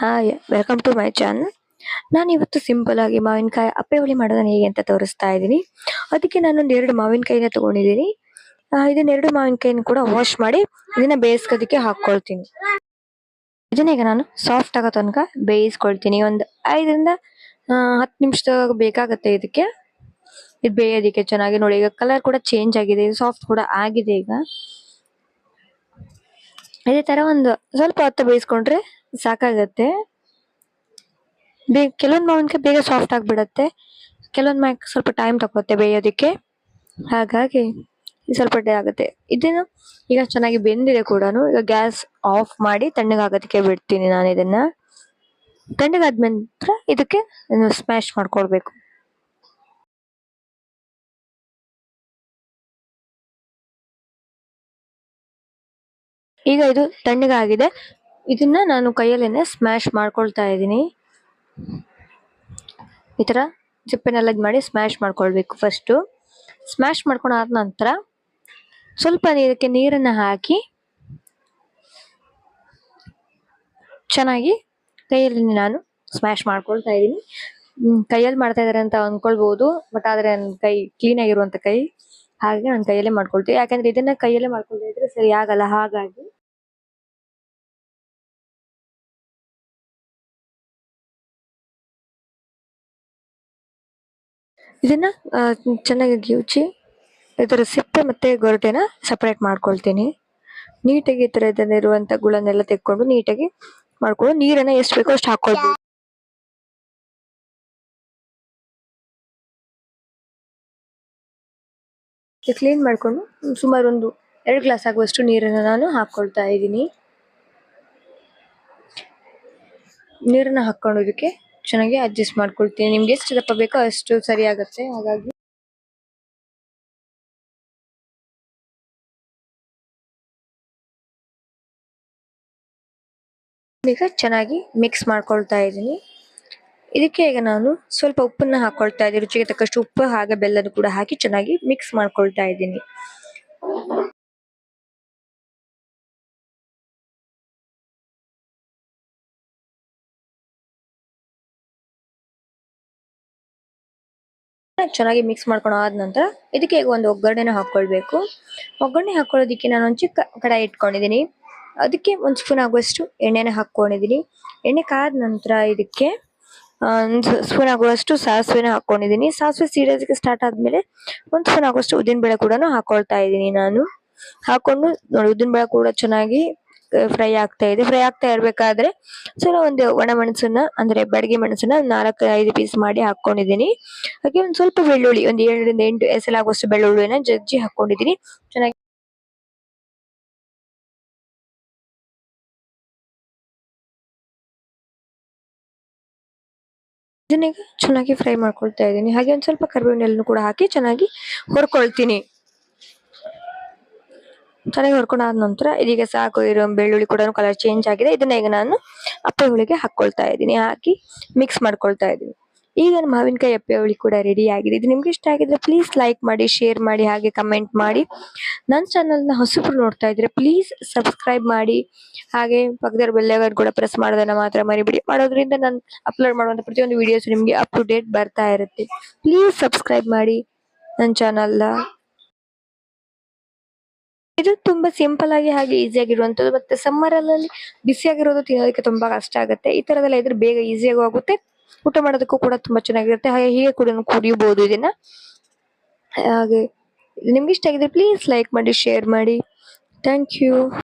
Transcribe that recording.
Hi welcome to my channel ನಾನು ಇವತ್ತು simple ಆಗಿ ಮಾವಿನಕಾಯಿ ಅಪ್ಪೆ ಹುಳಿ ಮಾಡೋದು ಹೇಗೆ ಅಂತ ತೋರಿಸ್ತಾ ಇದ್ದೀನಿ. ಅದಕ್ಕೆ ನಾನೊಂದು ಎರಡು ಮಾವಿನಕಾಯಿನ ತೊಗೊಂಡಿದ್ದೀನಿ. ಇದನ್ನ ಎರಡು ಮಾವಿನಕಾಯಿನ ಕೂಡ ವಾಶ್ ಮಾಡಿ ಇದನ್ನ ಬೇಯಿಸ್ಕೋದಕ್ಕೆ ಹಾಕ್ಕೊಳ್ತೀನಿ. ಇದನ್ನ ಈಗ ನಾನು ಸಾಫ್ಟ್ ಆಗೋ ತನಕ ಬೇಯಿಸ್ಕೊಳ್ತೀನಿ. ಒಂದು ಐದರಿಂದ ಹತ್ತು ನಿಮಿಷದಾಗ ಬೇಕಾಗತ್ತೆ ಇದಕ್ಕೆ. ಇದು ಬೇಯೋದಕ್ಕೆ ಚೆನ್ನಾಗಿ ನೋಡಿ. ಈಗ ಕಲರ್ ಕೂಡ ಚೇಂಜ್ ಆಗಿದೆ. ಸಾಫ್ಟ್ ಕೂಡ ಆಗಿದೆ ಈಗ. ಇದೇ ತರ ಒಂದು ಸ್ವಲ್ಪ ಹೊತ್ತು ಬೇಯಿಸ್ಕೊಂಡ್ರೆ ಸಾಕಾಗತ್ತೆ. ಬೇಗ, ಕೆಲವೊಂದು ಮಾವಿನಕಾಯಿ ಬೇಗ ಸಾಫ್ಟ್ ಆಗಿಬಿಡತ್ತೆ. ಕೆಲವೊಂದು ಮಾವಿನ ಸ್ವಲ್ಪ ಟೈಮ್ ತಗೋತ್ತೆ ಬೇಯೋದಕ್ಕೆ. ಹಾಗಾಗಿ ಸ್ವಲ್ಪ ಡೇ ಆಗುತ್ತೆ. ಇದನ್ನು ಈಗ ಚೆನ್ನಾಗಿ ಬೆಂದಿದೆ ಕೂಡ ಈಗ ಗ್ಯಾಸ್ ಆಫ್ ಮಾಡಿ ತಣ್ಣಗಾಗೋದಕ್ಕೆ ಬಿಡ್ತೀನಿ ನಾನು ಇದನ್ನ. ತಣ್ಣಗಾದ ನಂತರ ಇದಕ್ಕೆ ಸ್ಮ್ಯಾಶ್ ಮಾಡ್ಕೊಳ್ಬೇಕು. ಈಗ ಇದು ತಣ್ಣಗಾಗಿದೆ. ಇದನ್ನ ನಾನು ಕೈಯಲ್ಲೇನೆ ಸ್ಮ್ಯಾಶ್ ಮಾಡ್ಕೊಳ್ತಾ ಇದ್ದೀನಿ. ಈ ಥರ ಚಿಪ್ಪನೆಲ್ಲ ಇದು ಮಾಡಿ ಸ್ಮ್ಯಾಶ್ ಮಾಡ್ಕೊಳ್ಬೇಕು ಫಸ್ಟು ಸ್ಮ್ಯಾಶ್ ಮಾಡ್ಕೊಂಡಾದ ನಂತರ ಸ್ವಲ್ಪ ಇದಕ್ಕೆ ನೀರನ್ನ ಹಾಕಿ ಚೆನ್ನಾಗಿ ಕೈಯಲ್ಲಿ ನಾನು ಸ್ಮ್ಯಾಶ್ ಮಾಡ್ಕೊಳ್ತಾ ಇದ್ದೀನಿ. ಕೈಯಲ್ಲಿ ಮಾಡ್ತಾ ಇದ್ದಾರೆ ಅಂತ ಅಂದ್ಕೊಳ್ಬೋದು ಬಟ್ ಆದರೆ ನನ್ನ ಕೈ ಕ್ಲೀನ್ ಆಗಿರುವಂತ ಕೈ ಹಾಗೆ ನಾನು ಕೈಯಲ್ಲೇ ಮಾಡ್ಕೊಳ್ತೀವಿ. ಯಾಕಂದ್ರೆ ಇದನ್ನ ಕೈಯಲ್ಲೇ ಮಾಡ್ಕೊಳ್ತಾ ಇದ್ರೆ ಸರಿ ಆಗಲ್ಲ, ಹಾಗಾಗಿ ಇದನ್ನ ಚೆನ್ನಾಗಿ ಗಿವ್ಚಿ, ಇದರ ಸಿಪ್ಪೆ ಮತ್ತೆ ಗೊರಟೆನ ಸಪ್ರೇಟ್ ಮಾಡ್ಕೊಳ್ತೀನಿ. ನೀಟಾಗಿ ಈ ತರ ಇರುವಂತ ಗುಳನ್ನೆಲ್ಲ ತೆಕ್ಕೊಂಡು ನೀಟಾಗಿ ಮಾಡ್ಕೊಂಡು ನೀರನ್ನ ಎಷ್ಟು ಬೇಕೋ ಅಷ್ಟು ಹಾಕೊಳ್ಬೇಕು ಕ್ಲೀನ್ ಮಾಡ್ಕೊಂಡು ಸುಮಾರು ಒಂದು ಎರಡು ಗ್ಲಾಸ್ ಆಗುವಷ್ಟು ನೀರನ್ನ ನಾನು ಹಾಕೊಳ್ತಾ ಇದ್ದೀನಿ. ನೀರನ್ನ ಹಾಕೊಂಡು ಇದಕ್ಕೆ ಚೆನ್ನಾಗಿ ಅಡ್ಜಸ್ಟ್ ಮಾಡ್ಕೊಳ್ತೀನಿ. ನಿಮ್ಗೆ ಎಷ್ಟು ದಪ್ಪ ಬೇಕೋ ಅಷ್ಟು ಸರಿ ಆಗುತ್ತೆ. ಹಾಗಾಗಿ ಈಗ ಚೆನ್ನಾಗಿ ಮಿಕ್ಸ್ ಮಾಡ್ಕೊಳ್ತಾ ಇದ್ದೀನಿ. ಇದಕ್ಕೆ ಈಗ ನಾನು ಸ್ವಲ್ಪ ಉಪ್ಪನ್ನ ಹಾಕೊಳ್ತಾ ಇದ್ದೀನಿ. ರುಚಿಗೆ ತಕ್ಕಷ್ಟು ಉಪ್ಪು, ಹಾಗೆ, ಬೆಲ್ಲನ ಕೂಡ ಹಾಕಿ ಚೆನ್ನಾಗಿ ಮಿಕ್ಸ್ ಮಾಡ್ಕೊಳ್ತಾ ಇದ್ದೀನಿ. ಚೆನ್ನಾಗಿ ಮಿಕ್ಸ್ ಮಾಡ್ಕೊಂಡು ಆದ ನಂತರ ಇದಕ್ಕೆ ಒಂದು ಒಗ್ಗರಣೆನ ಹಾಕೊಳ್ಬೇಕು ಒಗ್ಗರಣೆ ಹಾಕೊಳ್ಳೋದಿಕ್ಕೆ ನಾನು ಒಂದು ಚಿಕ್ಕ ಕಡಾಯಿ ಇಟ್ಕೊಂಡಿದ್ದೀನಿ. ಅದಕ್ಕೆ ಒಂದು ಸ್ಪೂನ್ ಆಗುವಷ್ಟು ಎಣ್ಣೆನ ಹಾಕೊಂಡಿದ್ದೀನಿ ಎಣ್ಣೆ ಕಾದ ನಂತರ ಇದಕ್ಕೆ ಒಂದು ಸ್ಪೂನ್ ಆಗುವಷ್ಟು ಸಾಸಿವೆನ ಹಾಕೊಂಡಿದ್ದೀನಿ ಸಾಸಿವೆ ಸಿಡಿಯೋದಕ್ಕೆ ಸ್ಟಾರ್ಟ್ ಆದಮೇಲೆ ಒಂದು ಸ್ಪೂನ್ ಆಗುವಷ್ಟು ಉದ್ದಿನ ಬೇಳೆ ಕೂಡ ಹಾಕೊಳ್ತಾ ಇದ್ದೀನಿ ನಾನು. ಹಾಕೊಂಡು ನೋಡಿ ಉದ್ದಿನ ಬೇಳೆ ಕೂಡ ಚೆನ್ನಾಗಿ ಫ್ರೈ ಆಗ್ತಾ ಇದೆ. ಫ್ರೈ ಆಗ್ತಾ ಇರ್ಬೇಕಾದ್ರೆ ಸ್ವಲ್ಪ ಒಂದು ಒಣ ಮೆಣಸನ್ನ, ಅಂದ್ರೆ ಬಡಗಿ ಮೆಣಸನ್ನ ನಾಲ್ಕು, ಐದು ಪೀಸ್ ಮಾಡಿ ಹಾಕೊಂಡಿದ್ದೀನಿ. ಹಾಗೆ ಒಂದ್ ಸ್ವಲ್ಪ ಬೆಳ್ಳುಳ್ಳಿ, ಒಂದ್ ಏಳರಿಂದ ಎಂಟು ಎಸಲಾಗುವಷ್ಟು ಬೆಳ್ಳುಳ್ಳಿನ ಜಜ್ಜಿ ಹಾಕೊಂಡಿದ್ದೀನಿ. ಚೆನ್ನಾಗಿ ಇದನ್ನೀಗ ಚೆನ್ನಾಗಿ ಫ್ರೈ ಮಾಡ್ಕೊಳ್ತಾ ಇದ್ದೀನಿ. ಹಾಗೆ ಒಂದು ಸ್ವಲ್ಪ ಕರಿಬೇವಿನೆಲ್ಲೂ ಕೂಡ ಹಾಕಿ ಚೆನ್ನಾಗಿ ಹುರ್ಕೊಳ್ತೀನಿ. ಚೆನ್ನಾಗಿ ಹುರ್ಕೊಂಡಾದ ನಂತರ ಇದೀಗ ಸಾಕು, ಇರೋ ಬೆಳ್ಳುಳ್ಳಿ ಕೂಡ ಕಲರ್ ಚೇಂಜ್ ಆಗಿದೆ. ಇದನ್ನ ಈಗ ನಾನು ಅಪ್ಪೆ ಹುಳಿಗೆ ಹಾಕೊಳ್ತಾ ಇದ್ದೀನಿ. ಹಾಕಿ ಮಿಕ್ಸ್ ಮಾಡ್ಕೊಳ್ತಾ ಇದ್ದೀನಿ. ಈಗ ನಮ್ಮ ಮಾವಿನಕಾಯಿ ಅಪ್ಪೆ ಹುಳಿ ಕೂಡ ರೆಡಿ ಆಗಿದೆ. ಇದು ನಿಮ್ಗೆ ಇಷ್ಟ ಆಗಿದ್ರೆ ಪ್ಲೀಸ್ ಲೈಕ್ ಮಾಡಿ ಶೇರ್ ಮಾಡಿ, ಹಾಗೆ ಕಮೆಂಟ್ ಮಾಡಿ. ನನ್ನ ಚಾನಲ್ನ ಹೊಸಬ್ರು ನೋಡ್ತಾ ಇದ್ರೆ ಪ್ಲೀಸ್ ಸಬ್ಸ್ಕ್ರೈಬ್ ಮಾಡಿ. ಹಾಗೆ ಪಕ್ಕದ ಬೆಲ್ಲೆಗಾರ್ ಕೂಡ ಪ್ರೆಸ್ ಮಾಡೋದನ್ನ ಮಾತ್ರ ಮರಿಬಿಡಿ. ಮಾಡೋದ್ರಿಂದ ನಾನು ಅಪ್ಲೋಡ್ ಮಾಡುವಂತ ಪ್ರತಿಯೊಂದು ವಿಡಿಯೋಸ್ ನಿಮಗೆ ಅಪ್ ಟು ಡೇಟ್ ಬರ್ತಾ ಇರುತ್ತೆ. ಪ್ಲೀಸ್ ಸಬ್ಸ್ಕ್ರೈಬ್ ಮಾಡಿ. ನನ್ನ ಚಾನಲ್ನ ಇದು ತುಂಬಾ ಸಿಂಪಲ್ ಆಗಿ ಹಾಗೆ ಈಸಿ ಆಗಿರುವಂತದ್ದು ಮತ್ತೆ ಸಮ್ಮರ್ ಅಲ್ಲಿ ಬಿಸಿಯಾಗಿರೋದು ತಿನ್ನೋದಕ್ಕೆ ತುಂಬಾ ಕಷ್ಟ ಆಗುತ್ತೆ. ಈ ತರದೆಲ್ಲ ಇದ್ರೆ ಬೇಗ ಈಸಿಯಾಗೂ ಆಗುತ್ತೆ. ಊಟ ಮಾಡೋದಕ್ಕೂ ಕೂಡ ತುಂಬಾ ಚೆನ್ನಾಗಿರುತ್ತೆ. ಹಾಗೆ ಹೀಗೆ ಕೂಡ ಕುಡಿಯಬಹುದು ಇದನ್ನ. ಹಾಗೆ ನಿಮ್ಗೆ ಇಷ್ಟ ಆಗಿದ್ರೆ ಪ್ಲೀಸ್ ಲೈಕ್ ಮಾಡಿ ಶೇರ್ ಮಾಡಿ. Thank you